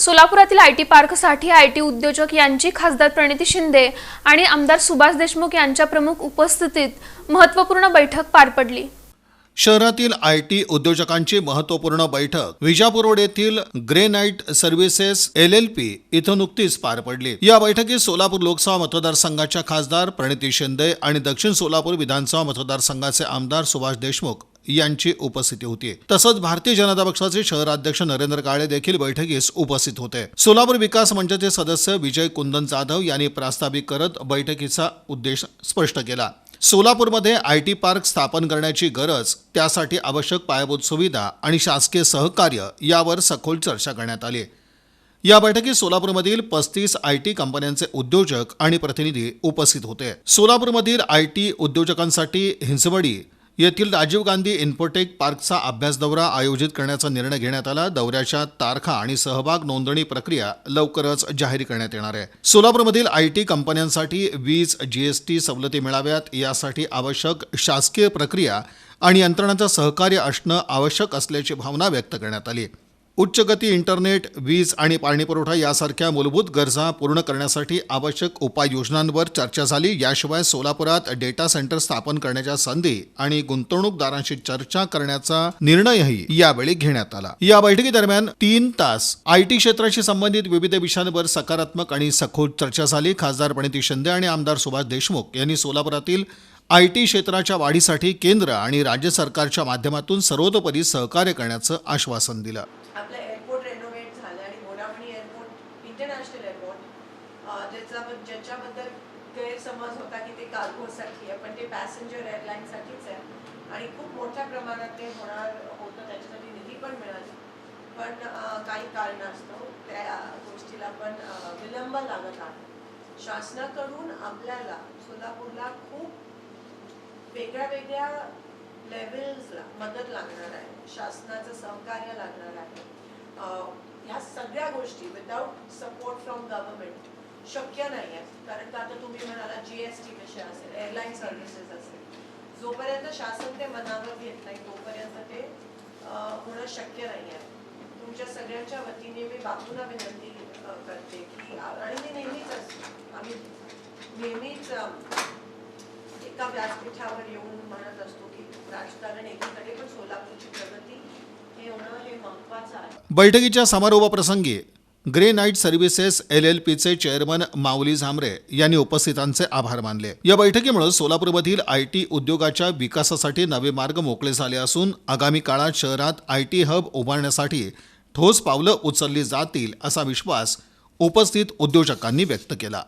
सोलापुरातील I T पार्कसाठी I T उद्योजक यांची खासदार प्रणिती शिंदे आणि आमदार सुभाष देशमुख यांच्या प्रमुख उपस्थितीत महत्त्वपूर्ण बैठक पार पडली. शहरातील आय टी उद्योजकांची महत्त्वपूर्ण बैठक. विजापूर रोड येथील granite services L L P इथं नुकतीच पार पडली. या बैठकीत सोलापूर लोकसभा मतदारसंघाच्या खासदार प्रणिती शिंदे आणि दक्षिण सोलापूर विधानसभा मतदारसंघाचे आमदार सुभाष देशमुख यांची उपस्थिती होती. तसंच भारतीय जनता पक्षाचे शहराध्यक्ष नरेंद्र काळे देखील बैठकीस उपस्थित होते. सोलापूर विकास मंचाचे सदस्य विजय कुंदन जाधव यांनी प्रास्ताविक करत बैठकीचा उद्देश स्पष्ट केला. सोलापूरमध्ये आय टी पार्क स्थापन करण्याची गरज त्यासाठी आवश्यक पायाभूत सुविधा आणि शासकीय सहकार्य यावर सखोल चर्चा करण्यात आली. या बैठकीत सोलापूरमधील पस्तीस आय टी कंपन्यांचे उद्योजक आणि प्रतिनिधी उपस्थित होते. सोलापूरमधील आय टी उद्योजकांसाठी हिंजवडी येथील राजीव गांधी इन्फोटेक पार्कचा अभ्यास दौरा आयोजित करण्याचा निर्णय घेण्यात आला. दौऱ्याच्या तारखा आणि सहभाग नोंदणी प्रक्रिया लवकरच जाहीर करण्यात येणार आहे. सोलापूरमधील आय टी कंपन्यांसाठी वीज जीएसटी सवलती मिळाव्यात यासाठी आवश्यक शासकीय प्रक्रिया आणि यंत्रणांचं सहकार्य असणं आवश्यक असल्याची भावना व्यक्त करण्यात आली. उच्च गती इंटरनेट वीज आणि पाणीपुरवठा यासारख्या मूलभूत गरजा पूर्ण करण्यासाठी आवश्यक उपाययोजनांवर चर्चा झाली. याशिवाय सोलापुरात डेटा सेंटर स्थापन करण्याच्या संधी आणि गुंतवणूकदारांशी चर्चा करण्याचा निर्णयही यावेळी घेण्यात आला. या बैठकीदरम्यान तीन तास आय टी क्षेत्राशी संबंधित विविध विषयांवर सकारात्मक आणि सखोल चर्चा झाली. खासदार प्रणिती शिंदे आणि आमदार सुभाष देशमुख यांनी सोलापुरातील आय टी क्षेत्राच्या वाढीसाठी केंद्र आणि राज्य सरकारच्या माध्यमातून सर्वतोपरी सहकार्य करण्याचं आश्वासन दिलं. ज्याचा म्हणजे ज्याच्याबद्दल गैरसमज होता की ते कार्गोसाठी आहे पण ते पॅसेंजर एअरलाईनसाठीच आहे. आणि खूप मोठ्या प्रमाणात ते होणार होतं त्याच्यासाठी निधी पण मिळाली. पण काही कारणास्तव त्या गोष्टीला पण विलंब लागत आहे. शासनाकडून आपल्याला सोलापूरला खूप वेगळ्या वेगळ्या लेवल्सला मदत लागणार आहे. शासनाचं सहकार्य लागणार आहे. ह्या सगळ्या गोष्टी विदाऊट सपोर्ट फ्रॉम गव्हर्नमेंट शक्य नाही आहे कारण का आता तुम्ही म्हणाला जी एस टी असेल एअरलाईन सर्व्हिसेस असेल. जोपर्यंत शासन ते मनावर घेत नाही तोपर्यंत ते होणं शक्य नाही आहे तुमच्या सगळ्यांच्या वतीने मी बापूला विनंती करते की आणि मी नेहमीच आम्ही नेहमीच एका व्यासपीठावर येऊन म्हणत असतो की राजकारण एकीकडे पण सोलापूरची प्रगती हे होणं हे महत्वाचं आहे. बैठकीच्या समारोपाप्रसंगी granite services L L पीचे चेअरमन माऊली झांबरे यांनी उपस्थितांचे आभार मानले. या बैठकीमुळे सोलापूरमधील आय टी उद्योगाच्या विकासासाठी नवे मार्ग मोकळे झाले असून आगामी काळात शहरात आय टी हब उभारण्यासाठी ठोस पावलं उचलली जातील असा विश्वास उपस्थित उद्योजकांनी व्यक्त केला.